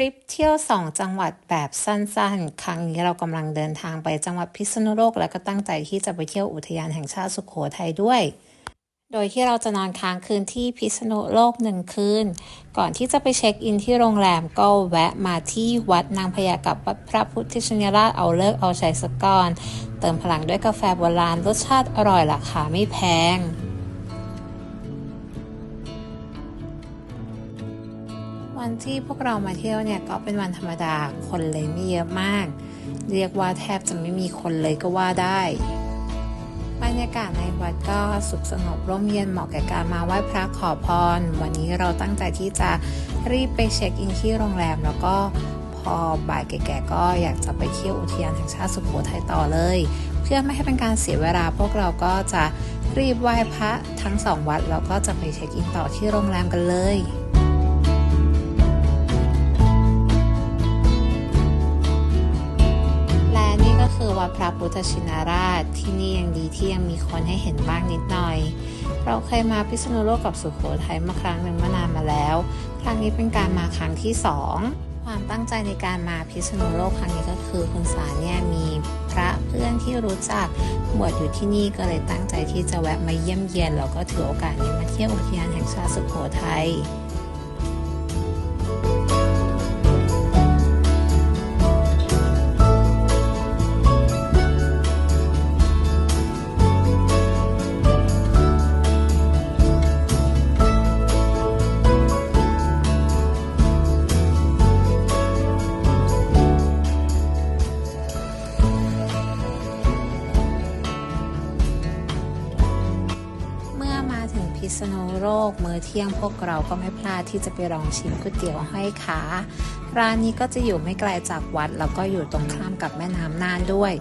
ริปเที่ยว 2 จังหวัดแบบสั้นๆ ครั้งนี้เรากำลังเดินทางไปจังหวัดพิษณุโลก และก็ตั้งใจที่จะไปเที่ยวอุทยานแห่งชาติสุขโขทัยด้วย โดยที่เราจะนอนค้างคืนที่พิษณุโลกหนึ่งคืน ก่อนที่จะไปเช็คอินที่โรงแรมก็แวะมาที่วัดนางพญากับวัดพระพุทธชินราชเอาเลิกเอาชัยสกก่อน เติมพลังด้วยกาแฟโบราณรสชาติอร่อยราคาไม่แพง วันที่พวกเรามาเที่ยวเนี่ยก็เป็นวันธรรมดาคนเลยไม่เยอะมาก เรียกว่าแทบจะไม่มีคนเลยก็ว่าได้ บรรยากาศในวัดก็สุขสงบร่มเย็นเหมาะแก่การมาไหว้พระขอพร วันนี้เราตั้งใจที่จะรีบไปเช็คอินที่โรงแรม แล้วก็พอบ่ายแก่ๆก็อยากจะไปเที่ยวอุทยานแห่งชาติสุโขทัยต่อเลย เพื่อไม่ให้เป็นการเสียเวลาพวกเราก็จะรีบไหว้พระทั้งสองวัดแล้วก็จะไปเช็คอินต่อที่โรงแรมกันเลย พระพุทธชินราชที่นี่ยังดีที่ยังมีคนให้เห็นบ้างนิดหน่อย เราเคยมาพิษณุโลกกับสุขโขทัยมื่อครั้งหนึ่งเมื่อนานมาแล้ว ครั้งนี้เป็นการมาครั้งที่สองความตั้งใจในการมาพิษณุโลกครั้งนี้ก็คือคุณสารเนี่ยมีพระเพื่อนที่รู้จักบวชอยู่ที่นี่ก็เลยตั้งใจที่จะแวะมาเยี่ยมเยียนแล้วก็ถือโอกาสนี้มาเที่ยวอุทยานแห่งชาติสุโขทัย เที่ยงพวกเราก็ไม่พลาดที่จะไปลองชิมก๋วยเตี๋ยวห้อยขาร้านนี้ก็จะอยู่ไม่ไกลจากวัด แล้วก็อยู่ตรงข้ามกับแม่น้ำน่านด้วย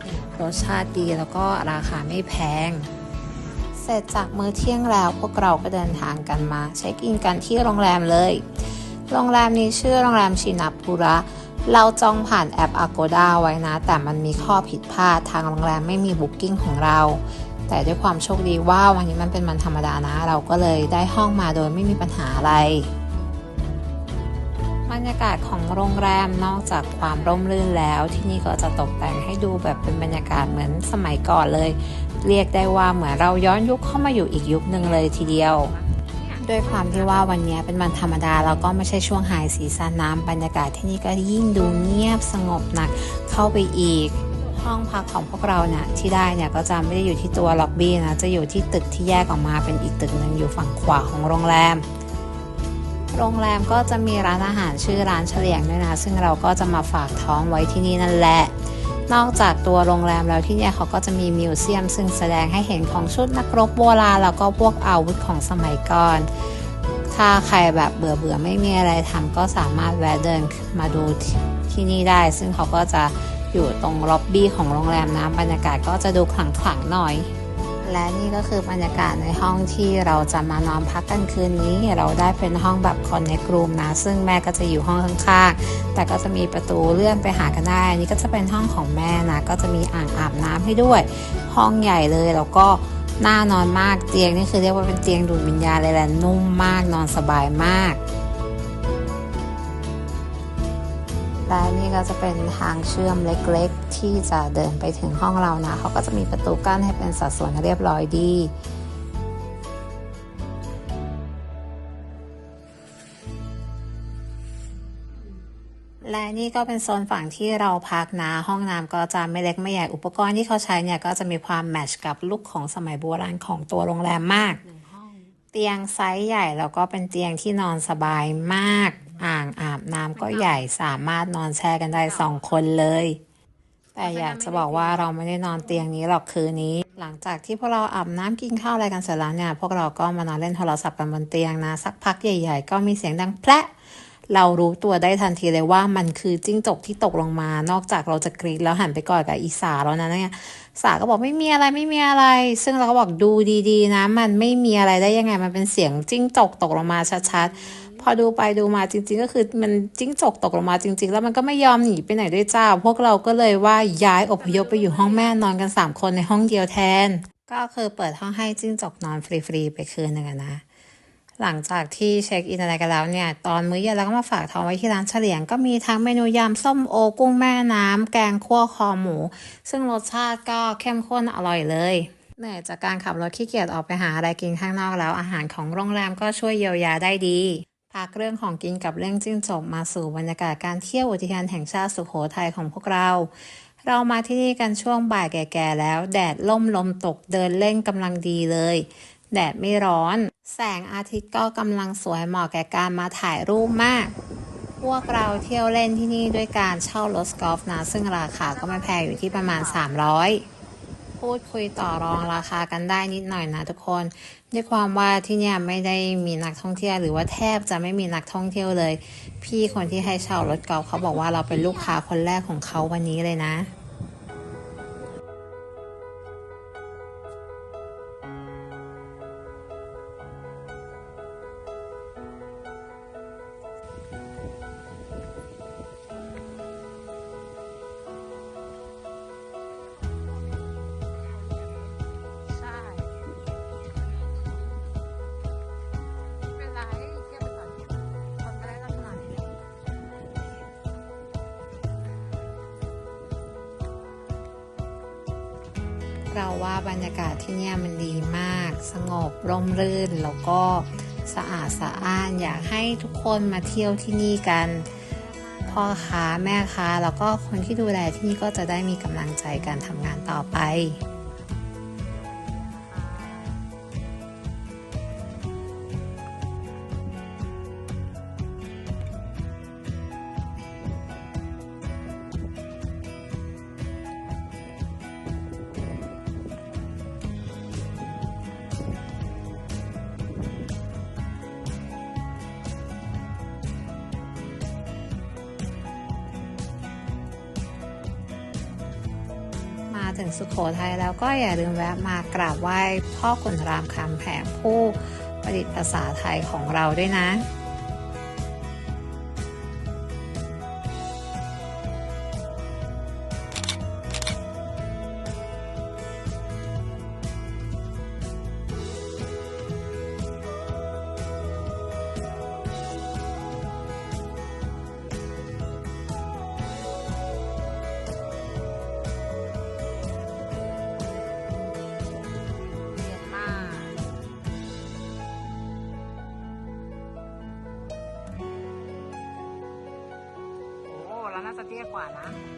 รสชาติดีแล้วก็ราคาไม่แพง เสร็จจากมื้อเที่ยงแล้วพวกเราก็เดินทางกันมา เช็คอินกันที่โรงแรมเลย โรงแรมนี้ชื่อโรงแรมชินาปุระเราจองผ่านแอป Agoda ไว้นะ แต่มันมีข้อผิดพลาดทางโรงแรมไม่มีบุ๊กิ้งของเรา แต่ด้วยความโชคดีว่าวันนี้มันเป็นวันธรรมดานะ เราก็เลยได้ห้องมาโดยไม่มีปัญหาอะไร บรรยากาศของโรงแรมนอกจากความร่มรื่นแล้ว ที่นี่ก็จะตกแต่งให้ดูแบบเป็นบรรยากาศเหมือนสมัยก่อนเลย เรียกได้ว่าเหมือนเราย้อนยุคเข้ามาอยู่อีกยุคหนึ่งเลยทีเดียวด้วยความที่ว่าวันนี้เป็นวันธรรมดาแล้วก็ไม่ใช่ช่วงไฮซีซันน้ำบรรยากาศที่นี่ก็ยิ่งดูเงียบสงบหนักเข้าไปอีก ห้องพักของพวกเราเนี่ยที่ได้เนี่ยก็จะไม่ได้อยู่ที่ตัวล็อบบี้นะจะอยู่ที่ตึกที่แยกออกมาเป็นอีกตึกหนึ่งอยู่ฝั่งขวาของโรงแรม โรงแรมก็จะมีร้านอาหารชื่อร้านเฉลียงด้วยนะ ซึ่งเราก็จะมาฝากท้องไว้ที่นี่นั่นแหละ นอกจากตัวโรงแรมแล้วที่เนี่ยเขาก็จะมีมิวเซียม ซึ่งแสดงให้เห็นของชุดนักรบโบราณแล้วก็พวกอาวุธของสมัยก่อนถ้าใครแบบเบื่อเบื่อไม่มีอะไรทำก็สามารถแวะเดินมาดูที่นี่ได้ ซึ่งเขาก็จะ อยู่ตรงล็อบบี้ของโรงแรมนะบรรยากาศก็จะดูขลังๆหน่อย และนี่ก็คือบรรยากาศในห้องที่เราจะมานอนพักกันคืนนี้ เราได้เป็นห้องแบบคอนเน c รูมนะ ซึ่งแม่ก็จะอยู่ห้องข้างๆ แต่ก็จะมีประตูเลื่อนไปหากันได้นนี้ก็จะเป็นห้องของแม่นะ ก็จะมีอ่างอาบน้ำให้ด้วย ห้องใหญ่เลยแล้วก็น่านอนมากเตียงนี่คือเรียกว่าเป็นเตียงดูดวิญญาณเลยแหละนุ่มมากนอนสบายมาก และนี่ก็จะเป็นทางเชื่อมเล็กๆ ที่จะเดินไปถึงห้องเรานะ เขาก็จะมีประตูกั้นให้เป็นสัดส่วนเรียบร้อยดีและนี่ก็เป็นโซนฝั่งที่เราพักนะ ห้องน้ำก็จะไม่เล็กไม่ใหญ่อุปกรณ์ที่เขาใช้เนี่ย ก็จะมีความแมชกับลุคของสมัยโบราณของตัวโรงแรมมาก เตียงไซส์ใหญ่แล้วก็เป็นเตียงที่นอนสบายมาก อ่างอาบน้ำก็ใหญ่สามารถนอนแช่กันได้สองคนเลย แต่อยากจะบอกว่าเราไม่ได้นอนเตียงนี้หรอกคืนนี้ หลังจากที่พวกเราอาบน้ำกินข้าวอะไรกันเสร็จแล้วเนี่ย พวกเราก็มานอนเล่นโทรศัพท์กันบนเตียงนะ สักพักใหญ่ ๆ ก็มีเสียงดังแพะเรารู้ตัวได้ทันทีเลยว่ามันคือจิ้งจกที่ตกลงมา นอกจากเราจะกรีดแล้วหันไปกอดกับอีสาแล้วนะเนี่ยสาก็บอกไม่มีอะไรไม่มีอะไร ซึ่งเราก็บอกดูดีๆนะ มันไม่มีอะไรได้ยังไง มันเป็นเสียงจิ้งจกตกลงมาชัดๆพ อดูไปดูมาจริง ๆ ก็คือมันจิ้งจกตกลงมาจริง ๆ แล้วมันก็ไม่ยอมหนีไปไหนด้วยจ้า พวกเราก็เลยว่าย้ายอพยพไปอยู่ห้องแม่นอนกันสามคนในห้องเดียวแทน ก็คือเปิดห้องให้จิ้งจกนอนฟรีๆไปคืนหนึ่งนะหลังจากที่เช็คอินอะไรกันแล้วเนี่ย ตอนมื้อเย็นเราก็มาฝากท้องไว้ที่ร้านเฉลียง ก็มีทั้งเมนูยำส้มโอกุ้งแม่น้ำ แกงคั่วคอหมู ซึ่งรสชาติก็เข้มข้นอร่อยเลย เหนื่อยจากการขับรถขี้เกียจออกไปหาอะไรกินข้างนอกแล้ว อาหารของโรงแรมก็ช่วยเยียวยาได้ดี พักเรื่องของกินกับเรื่องจิ้งจบมาสู่บรรยากาศการเที่ยวอุทยานแห่งชาติสุโขทัยของพวกเรา เรามาที่นี่กันช่วงบ่ายแก่ๆแล้ว แดดล่มลมตกเดินเล่นกำลังดีเลย แดดไม่ร้อน แสงอาทิตย์ก็กำลังสวยเหมาะแก่การมาถ่ายรูปมาก พวกเราเที่ยวเล่นที่นี่ด้วยการเช่ารถกอล์ฟนะซึ่งราคาก็ไม่แพงอยู่ที่ประมาณ 300 พูดคุยต่อรองราคากันได้นิดหน่อยนะทุกคน ด้วยความว่าที่เนี่ยไม่ได้มีนักท่องเที่ยวหรือว่าแทบจะไม่มีนักท่องเที่ยวเลย พี่คนที่ให้เช่ารถกอล์ฟเขาบอกว่าเราเป็นลูกค้าคนแรกของเขาวันนี้เลยนะ เราว่าบรรยากาศที่เนี่ยมันดีมาก สงบร่มรื่น แล้วก็สะอาดสะอ้าน อยากให้ทุกคนมาเที่ยวที่นี่กัน พ่อค้าแม่ค้าแล้วก็คนที่ดูแลที่นี่ก็จะได้มีกำลังใจการทำงานต่อไป ถึงสุขโขทัยแล้วก็อย่าลืมแวะมากราบไหว้พ่อขุนรามคำแผงผู้ประดิษฐ์ภาษาไทยของเราด้วยนะ แล้วน่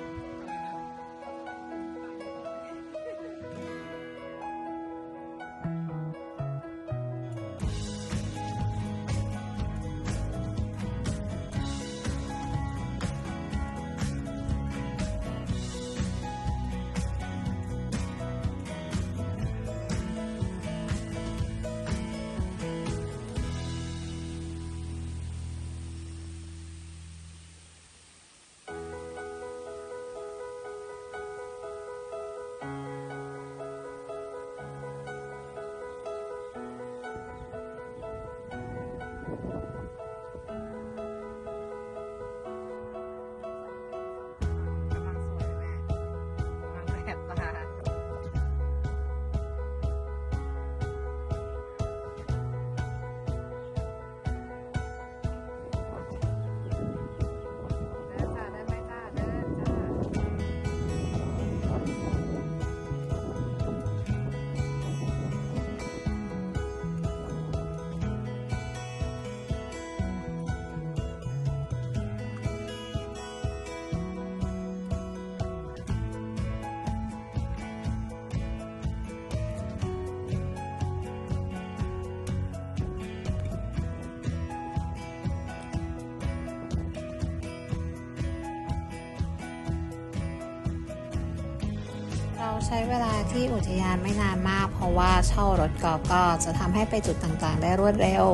ใช้เวลาที่อุทยานไม่นานมาก เพราะว่าเช่ารถกอล์ฟก็จะทำให้ไปจุดต่างๆ ได้รวดเร็ว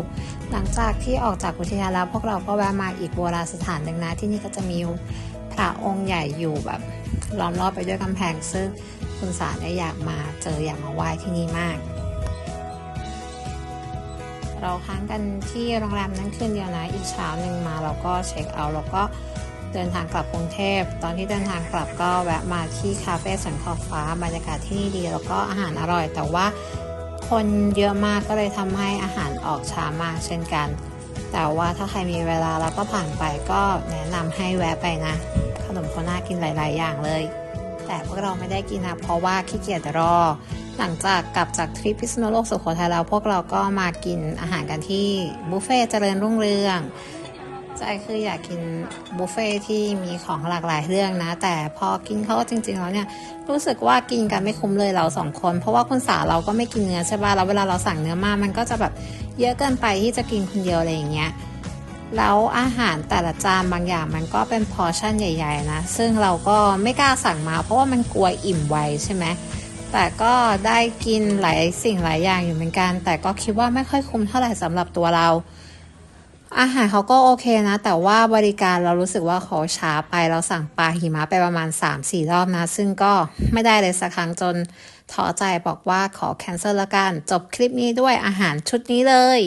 หลังจากที่ออกจากอุทยานแล้วพวกเราก็แวะมาอีกโบราณสถานหนึ่งนะ ที่นี่ก็จะมีพระองค์ใหญ่อยู่แบบล้อมรอบไปด้วยกำแพง ซึ่งคุณสารเนี่ยอยากมาเจออยากมาไหว้ที่นี่มาก เราค้างกันที่โรงแรมนั้นคืนเดียวนะอีกเช้าหนึ่งมาเราก็เช็คเอาท์แล้วก็ เดินทางกลับกรุงเทพ ตอนที่เดินทางกลับก็แวะมาที่คาเฟ่สวนขอบฟ้า บรรยากาศที่นี่ดี แล้วก็อาหารอร่อย แต่ว่าคนเยอะมากก็เลยทำให้อาหารออกช้ามากเช่นกัน แต่ว่าถ้าใครมีเวลาแล้วก็ผ่านไปก็แนะนำให้แวะไปนะ ขนมโคน่ากินหลาย ๆ อย่างเลย แต่พวกเราไม่ได้กินนะเพราะว่าขี้เกียจรอ หลังจากกลับจากทริปพิษณุโลกสุโขทัยแล้วพวกเราก็มากินอาหารกันที่บุฟเฟ่เจริญรุ่งเรือง ใจคืออยากกินบุฟเฟ่ที่มีของหลากหลายเรื่องนะ แต่พอกินเขาจริงๆแล้วเนี่ยรู้สึกว่ากินกันไม่คุ้มเลยเราสองคน เพราะว่าคุณสาเราก็ไม่กินเนื้อใช่ป่ะแล้วเวลาเราสั่งเนื้อมามันก็จะแบบเยอะเกินไปที่จะกินคนเดียวอะไรอย่างเงี้ยแล้วอาหารแต่ละจานบางอย่างมันก็เป็นพอชั่นใหญ่ ๆ นะ ซึ่งเราก็ไม่กล้าสั่งมา เพราะว่ามันกลัวอิ่มไวใช่ไหมแต่ก็ได้กินหลายสิ่งหลายอย่างอยู่เหมือนกัน แต่ก็คิดว่าไม่ค่อยคุ้มเท่าไหร่สำหรับตัวเรา อาหารเขาก็โอเคนะ แต่ว่าบริการเรารู้สึกว่าเขาช้าไปเราสั่งปลาหิมะไปประมาณ 3-4 รอบนะ ซึ่งก็ไม่ได้เลยสักครั้งจนท้อใจบอกว่าขอแคนเซิลละกัน จบคลิปนี้ด้วยอาหารชุดนี้เลย